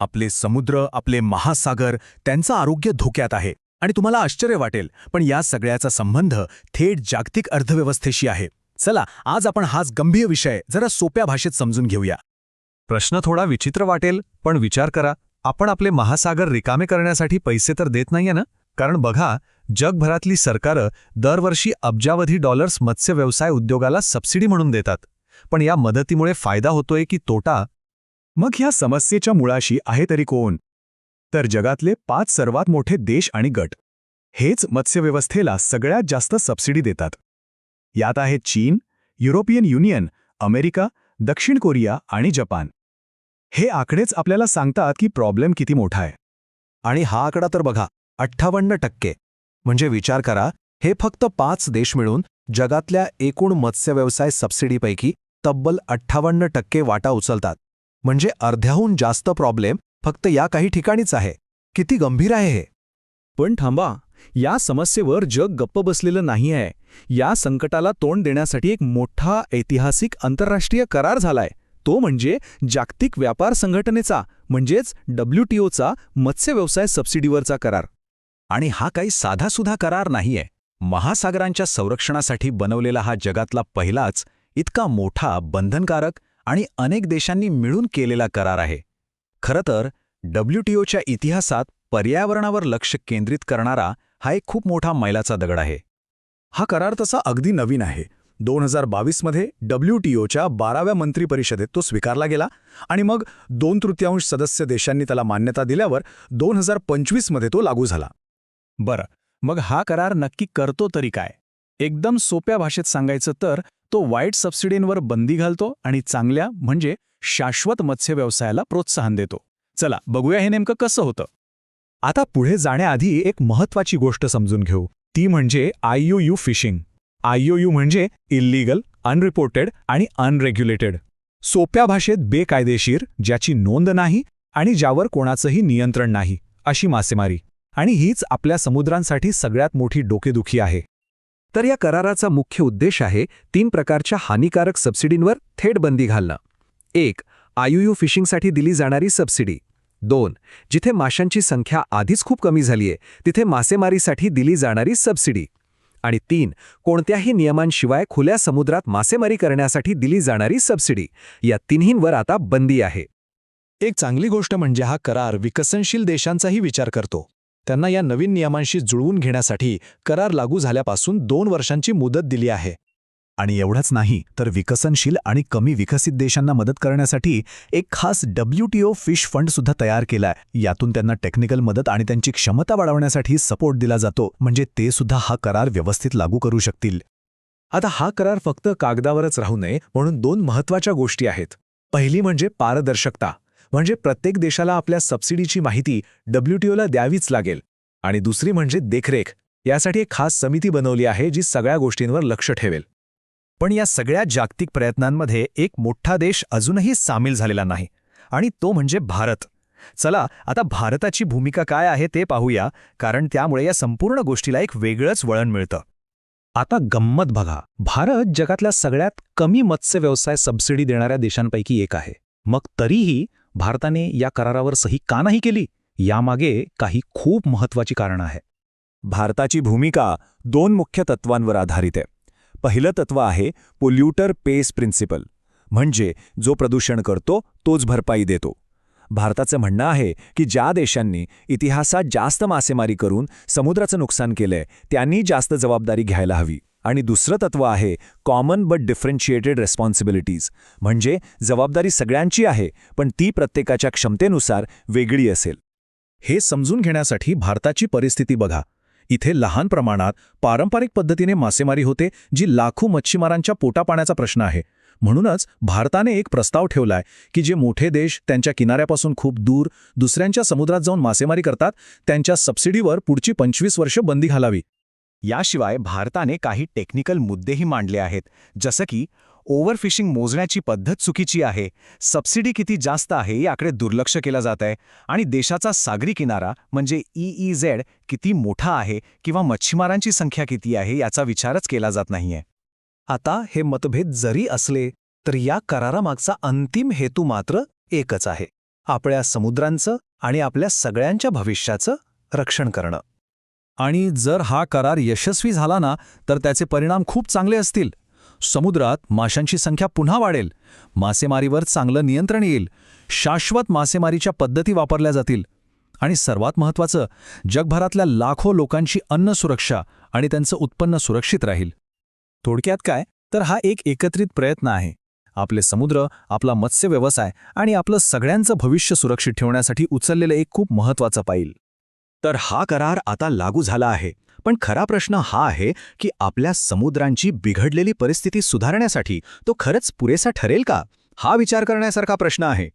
आपले समुद्र आपले महासागर त्यांचं आरोग्य धोक्यात आहे. आणि तुम्हाला आश्चर्य वाटेल पण या सगळ्याचा संबंध थेट जागतिक अर्थव्यवस्थेशी आहे. चला आज आपण हाच गंभीर विषय जरा सोप्या भाषेत समजून घेऊया. प्रश्न थोडा विचित्र वाटेल पण विचार करा. आपण आपले महासागर रिकामे करण्यासाठी पैसे तर देत नाहीये ना? कारण बघा जगभरातली सरकारं दरवर्षी अब्जावधी डॉलर्स मत्स्य व्यवसाय उद्योगाला सबसिडी म्हणून देतात. पण या मदतीमुळे फायदा होतोय की तोटा मग ह्या समस्येच्या मुळाशी आहे तरी कोण? तर जगातले पाच सर्वात मोठे देश आणि गट. हेच मत्स्यव्यवस्थेला सगळ्यात जास्त सबसिडी देतात. यात आहेत चीन युरोपियन युनियन अमेरिका दक्षिण कोरिया आणि जपान. हे आकडेच आपल्याला सांगतात की प्रॉब्लेम किती मोठा आहे. आणि हा आकडा तर बघा अठ्ठावन्न टक्के. म्हणजे विचार करा हे फक्त पाच देश मिळून जगातल्या एकूण मत्स्य व्यवसाय सबसिडीपैकी तब्बल अठ्ठावन्न टक्के वाटा उचलतात. म्हणजे अर्ध्याहून जास्त प्रॉब्लेम फक्त या काही ठिकाणीच आहे. किती गंभीर आहे हे? पण थांबा या समस्येवर जग गप्प बसलेलं नाही आहे. या संकटाला तोंड देण्यासाठी एक मोठा ऐतिहासिक आंतरराष्ट्रीय करार झालाय. तो म्हणजे जागतिक व्यापार संघटनेचा म्हणजेच डब्ल्यूटीओचा मत्स्य व्यवसाय सबसिडीवरचा करार. आणि हा काही साधासुधा करार नाहीये. महासागरांच्या संरक्षणासाठी बनवलेला हा जगातला पहिलाच इतका मोठा बंधनकारक आणि अनेक देशांनी मिळून केलेला करार आहे. खरं तर डब्ल्यूटीओच्या इतिहासात पर्यावरणावर लक्ष केंद्रित करणारा हा एक खूप मोठा मैलाचा दगड आहे. हा करार तसा अगदी नवीन आहे. दोन हजार बावीसमध्ये डब्ल्यूटीओच्या बाराव्या मंत्री परिषदेत तो स्वीकारला गेला आणि मग दोन तृतीयांश सदस्य देशांनी त्याला मान्यता दिल्यावर दोन हजार पंचवीसमध्ये तो लागू झाला. बरं मग हा करार नक्की करतो तरी काय? एकदम सोप्या भाषेत सांगायचं तर तो वाईट सबसिडींवर बंदी घालतो आणि चांगल्या म्हणजे शाश्वत मत्स्य व्यवसायाला प्रोत्साहन देतो. चला बघूया हे नेमकं कसं होतं. आता पुढे जाण्याआधी एक महत्वाची गोष्ट समजून घेऊ. ती म्हणजे आयओयू फिशिंग. आयओयू म्हणजे इल्लीगल अनरिपोर्टेड आणि अनरेग्युलेटेड. सोप्या भाषेत बेकायदेशीर ज्याची नोंद नाही आणि ज्यावर कोणाचंही नियंत्रण नाही अशी मासेमारी. आणि हीच आपल्या समुद्रांसाठी सगळ्यात मोठी डोकेदुखी आहे. तर या कराराचा मुख्य उद्देश आहे तीन प्रकारच्या हानिकारक सबसिडींवर थेट बंदी घालणं. एक आयुयू फिशिंगसाठी दिली जाणारी सबसिडी. दोन जिथे माशांची संख्या आधीच खूप कमी झालीय तिथे मासेमारीसाठी दिली जाणारी सबसिडी. आणि तीन कोणत्याही नियमांशिवाय खुल्या समुद्रात मासेमारी करण्यासाठी दिली जाणारी सबसिडी. या तिन्हींवर आता बंदी आहे. एक चांगली गोष्ट म्हणजे हा करार विकसनशील देशांचाही विचार करतो. त्यांना या नवीन नियमांशी जुळवून घेण्यासाठी करार लागू झाल्यापासून दोन वर्षांची मुदत दिली आहे. आणि एवढंच नाही तर विकसनशील आणि कमी विकसित देशांना मदत करण्यासाठी एक खास डब्ल्यूटीओ फिश फंड सुद्धा तयार केलाय यातून त्यांना टेक्निकल मदत आणि त्यांची क्षमता वाढवण्यासाठी सपोर्ट दिला जातो म्हणजे ते सुद्धा हा करार व्यवस्थित लागू करू शकतील. आता हा करार फक्त कागदावरच राहू नये म्हणून दोन महत्त्वाच्या गोष्टी आहेत. पहिली म्हणजे पारदर्शकता. म्हणजे प्रत्येक देशाला आपल्या सबसिडीची माहिती डब्ल्यूटीओला द्यावीच लागेल. आणि दुसरी म्हणजे देखरेख. यासाठी एक खास समिती बनवली आहे जी सगळ्या गोष्टींवर लक्ष ठेवेल. पण या सगळ्या जागतिक प्रयत्नांमध्ये एक मोठा देश अजूनही सामील झालेला नाही. आणि तो म्हणजे भारत. चला आता भारताची भूमिका काय आहे ते पाहूया कारण त्यामुळे या संपूर्ण गोष्टीला एक वेगळंच वळण मिळतं. आता गंमत बघा. भारत जगातल्या सगळ्यात कमी मत्स्य व्यवसाय सबसिडी देणाऱ्या देशांपैकी एक आहे. मग तरीही भारताने या करारावर सही का नाही केली? यामागे काही खूप महत्वाची कारणं आहे. भारताची भूमिका दोन मुख्य तत्वांवर आधारित आहे. पहिलं तत्व आहे पोल्युटर पेस प्रिन्सिपल म्हणजे जो प्रदूषण करतो तोच भरपाई देतो. भारताचं म्हणणं आहे की ज्या देशांनी इतिहासात जास्त मासेमारी करून समुद्राचं नुकसान केलंय त्यांनी जास्त जबाबदारी घ्यायला हवी. आणि दुसरं तत्व आहे कॉमन बट डिफरन्शिएटेड रेस्पॉन्सिबिलिटीज म्हणजे जबाबदारी सगळ्यांची आहे पण ती प्रत्येकाच्या क्षमतेनुसार वेगळी असेल. हे समजून घेण्यासाठी भारताची परिस्थिती बघा. इथे लहान प्रमाणात पारंपरिक पद्धतीने मासेमारी होते जी लाखो मच्छीमारांच्या पोटापाण्याचा प्रश्न आहे. म्हणूनच भारताने एक प्रस्ताव ठेवलाय की जे मोठे देश त्यांच्या किनाऱ्यापासून खूप दूर दुसऱ्यांच्या समुद्रात जाऊन मासेमारी करतात त्यांच्या सबसिडीवर पुढची पंचवीस वर्ष बंदी घालावी. याशिवाय भारताने काही टेक्निकल मुद्देही मांडले आहेत. जसं की ओव्हरफिशिंग मोजण्याची पद्धत चुकीची आहे. सबसिडी किती जास्त आहे याकडे दुर्लक्ष केलं जात आहे. आणि देशाचा सागरी किनारा म्हणजे ईईझेड किती मोठा आहे किंवा मच्छीमारांची संख्या किती आहे याचा विचारच केला जात नाहीये. आता हे मतभेद जरी असले तर या करारामागचा अंतिम हेतू मात्र एकच आहे. आपल्या समुद्रांचं आणि आपल्या सगळ्यांच्या भविष्याचं रक्षण करणं. आणि जर हा करार यशस्वी झाला ना तर त्याचे परिणाम खूप चांगले असतील. समुद्रात माशांची संख्या पुन्हा वाढेल. मासेमारीवर चांगलं नियंत्रण येईल. शाश्वत मासेमारीच्या पद्धती वापरल्या जातील. आणि सर्वात महत्त्वाचं जगभरातल्या लाखो लोकांची अन्न सुरक्षा आणि त्यांचं उत्पन्न सुरक्षित राहील. थोडक्यात काय? तर हा एक एकत्रित प्रयत्न आहे. आपले समुद्र आपला मत्स्य व्यवसाय आणि आपलं सगळ्यांचं भविष्य सुरक्षित ठेवण्यासाठी उचललेलं एक खूप महत्त्वाचं पाईल. तर हा करार आता लागू झाला आहे. पण खरा प्रश्न हा आहे की आपल्या समुद्रांची बिघडलेली परिस्थिती सुधारण्यासाठी तो खरंच पुरेसा ठरेल का? हा विचार करण्यासारखा प्रश्न आहे.